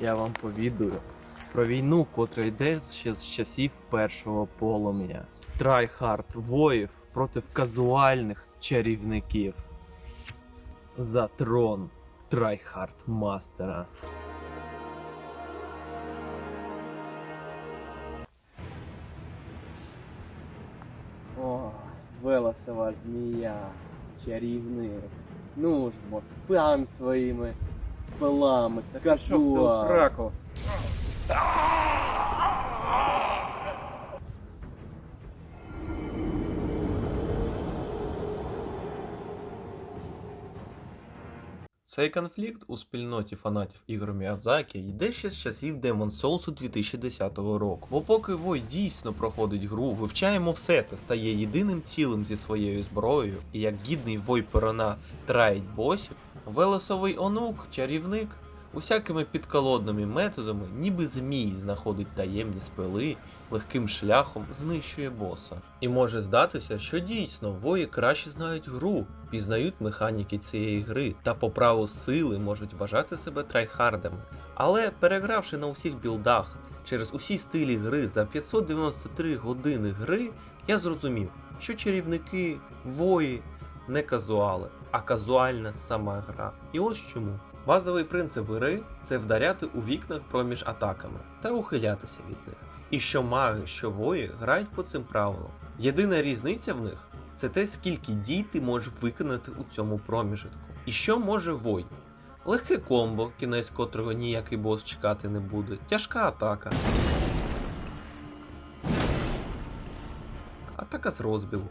я вам повідаю про війну, котра йде ще з часів першого полум'я. Трайхард воїв проти казуальних чарівників. За трон Трайхард Мастера. О, виласила змія, чарівник. Ну ж бо спам своїми та казуал. Фраков. Цей конфлікт у спільноті фанатів ігор Міядзакі йде ще з часів Demon Souls 2010 року. Бо поки Вой дійсно проходить гру, вивчаємо все та стає єдиним цілим зі своєю зброєю, і як гідний Вой перона траїть босів, Велесовий онук, чарівник, усякими підколодними методами, ніби змій знаходить таємні спили, легким шляхом знищує боса. І може здатися, що дійсно вої краще знають гру, пізнають механіки цієї гри та по праву сили можуть вважати себе трайхардами. Але перегравши на усіх білдах через усі стилі гри за 593 години гри, я зрозумів, що чарівники, вої не казуали, а казуальна сама гра. І ось чому. Базовий принцип гри це вдаряти у вікнах проміж атаками та ухилятися від них. І що маги, що вої грають по цим правилам. Єдина різниця в них це те, скільки дій ти можеш виконати у цьому проміжку. І що може вой? Легке комбо, кінець котрого ніякий бос чекати не буде, тяжка атака. Атака з розбігу.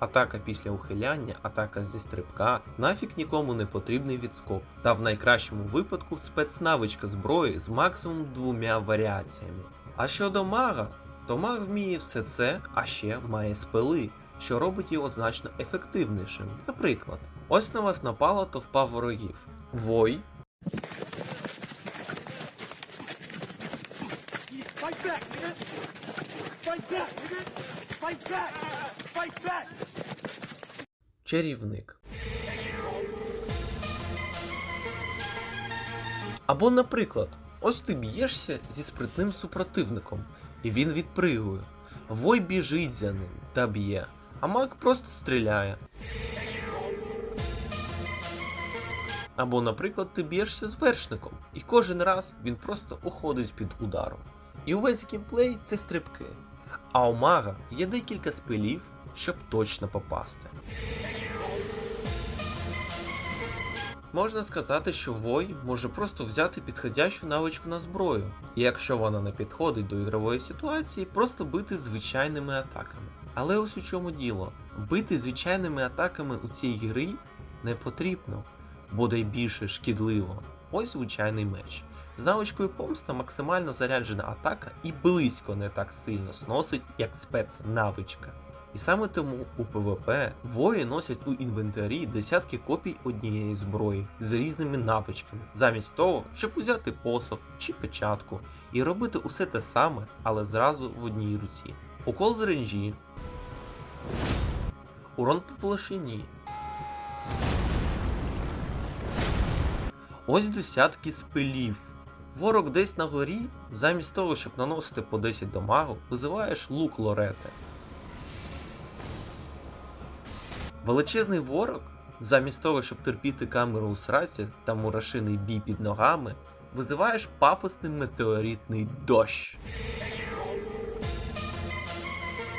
Атака після ухиляння, атака зі стрибка, нафіг нікому не потрібний відскок. Та в найкращому випадку спецнавичка зброї з максимум двома варіаціями. А щодо мага, то маг вміє все це, а ще має спели, що робить його значно ефективнішим. Наприклад, ось на вас напала товпа ворогів. Вой Fight back! Fight back! Fight back! Fight back! Чарівник. Або, наприклад, ось ти б'єшся зі спритним супротивником, і він відпригує. Вой біжить за ним та б'є, а маг просто стріляє. Або, наприклад, ти б'єшся з вершником, і кожен раз він просто уходить під ударом. І увесь геймплей це стрибки. А у мага є декілька спилів, щоб точно попасти. Можна сказати, що Вой може просто взяти підходящу навичку на зброю, і якщо вона не підходить до ігрової ситуації, просто бити звичайними атаками. Але ось у чому діло: бити звичайними атаками у цій грі не потрібно, буде й більше шкідливо. Ось звичайний меч. З навичкою помста максимально заряджена атака і близько не так сильно сносить, як спецнавичка. І саме тому у ПВП вої носять у інвентарі десятки копій однієї зброї з різними навичками, замість того, щоб узяти посох чи печатку і робити усе те саме, але зразу в одній руці. Укол з ренжі, урон по площині. Ось десятки спилів. Ворог десь на горі, замість того, щоб наносити по 10 дамагу, визиваєш лук лорети. Величезний ворог, замість того, щоб терпіти камеру у сраці та мурашиний бій під ногами, визиваєш пафосний метеоритний дощ.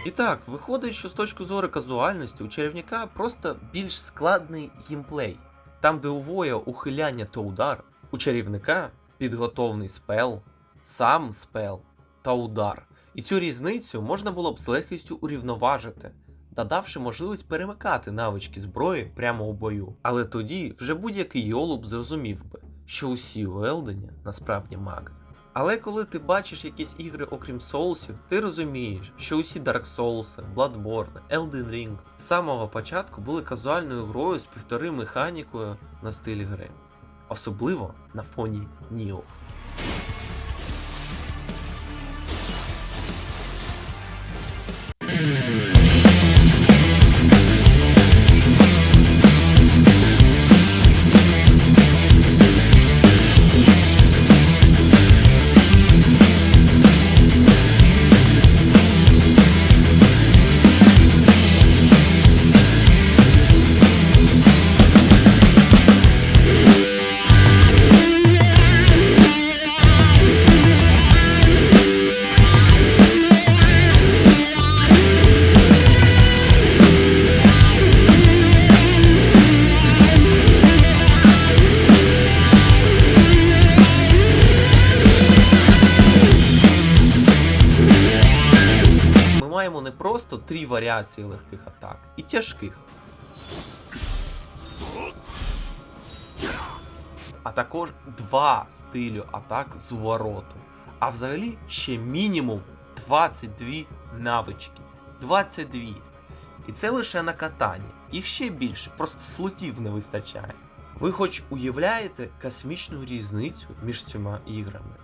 І так, виходить, що з точки зору казуальності у чарівника просто більш складний геймплей. Там, де у воя ухиляння та удар, у чарівника підготовний спел, сам спел та удар. І цю різницю можна було б з легкістю урівноважити, додавши можливість перемикати навички зброї прямо у бою. Але тоді вже будь-який йолуб зрозумів би, що усі у Елдені насправді маги. Але коли ти бачиш якісь ігри окрім соусів, ти розумієш, що усі Dark Souls, Bloodborne, Elden Ring з самого початку були казуальною грою з півтори механікою на стилі гри. Особливо на фоні Ніо. Просто три варіації легких атак і тяжких. А також два стилю атак з вороту. А взагалі ще мінімум 22 навички. 22. І це лише на катанні. Їх ще більше, просто слотів не вистачає. Ви хоч уявляєте космічну різницю між цими іграми?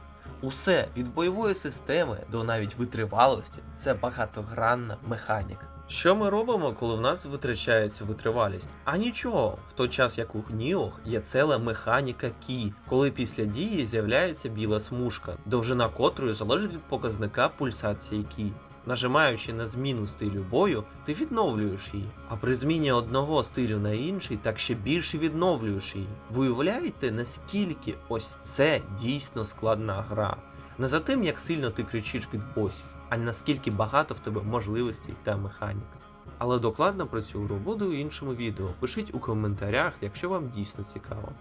Усе від бойової системи до навіть витривалості це багатогранна механіка. Що ми робимо, коли в нас витрачається витривалість? А нічого, в той час як у гніох є ціла механіка кі, коли після дії з'являється біла смужка, довжина котрої залежить від показника пульсації кі. Нажимаючи на зміну стилю бою, ти відновлюєш її, а при зміні одного стилю на інший, так ще більше відновлюєш її. Ви уявляєте, наскільки ось це дійсно складна гра? Не за тим, як сильно ти кричиш від босів, а наскільки багато в тебе можливостей та механік. Але докладно про цю гру буде у іншому відео. Пишіть у коментарях, якщо вам дійсно цікаво.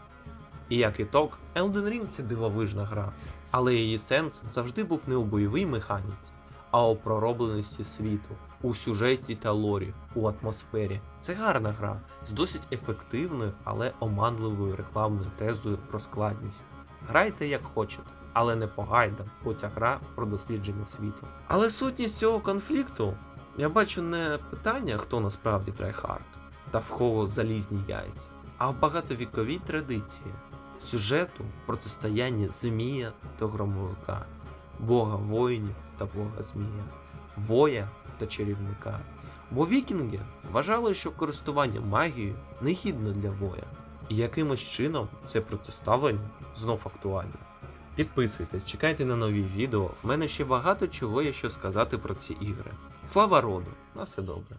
І як ітог, Elden Ring це дивовижна гра, але її сенс завжди був не у бойовій механіці, а у проробленості світу, у сюжеті та лорі, у атмосфері. Це гарна гра з досить ефективною, але оманливою рекламною тезою про складність. Грайте як хочете, але не по гайдам, бо ця гра про дослідження світу. Але сутність цього конфлікту я бачу не питання, хто насправді трайхард та в кого залізні яйця, а в багатовіковій традиції сюжету протистояння Змія та громовика, бога воїнів та бога Змія, воя та чарівника. Бо вікінги вважали, що користування магією негідно для воя, і якимось чином це протиставлення знов актуальне. Підписуйтесь, чекайте на нові відео. В мене ще багато чого є що сказати про ці ігри. Слава роду, на все добре.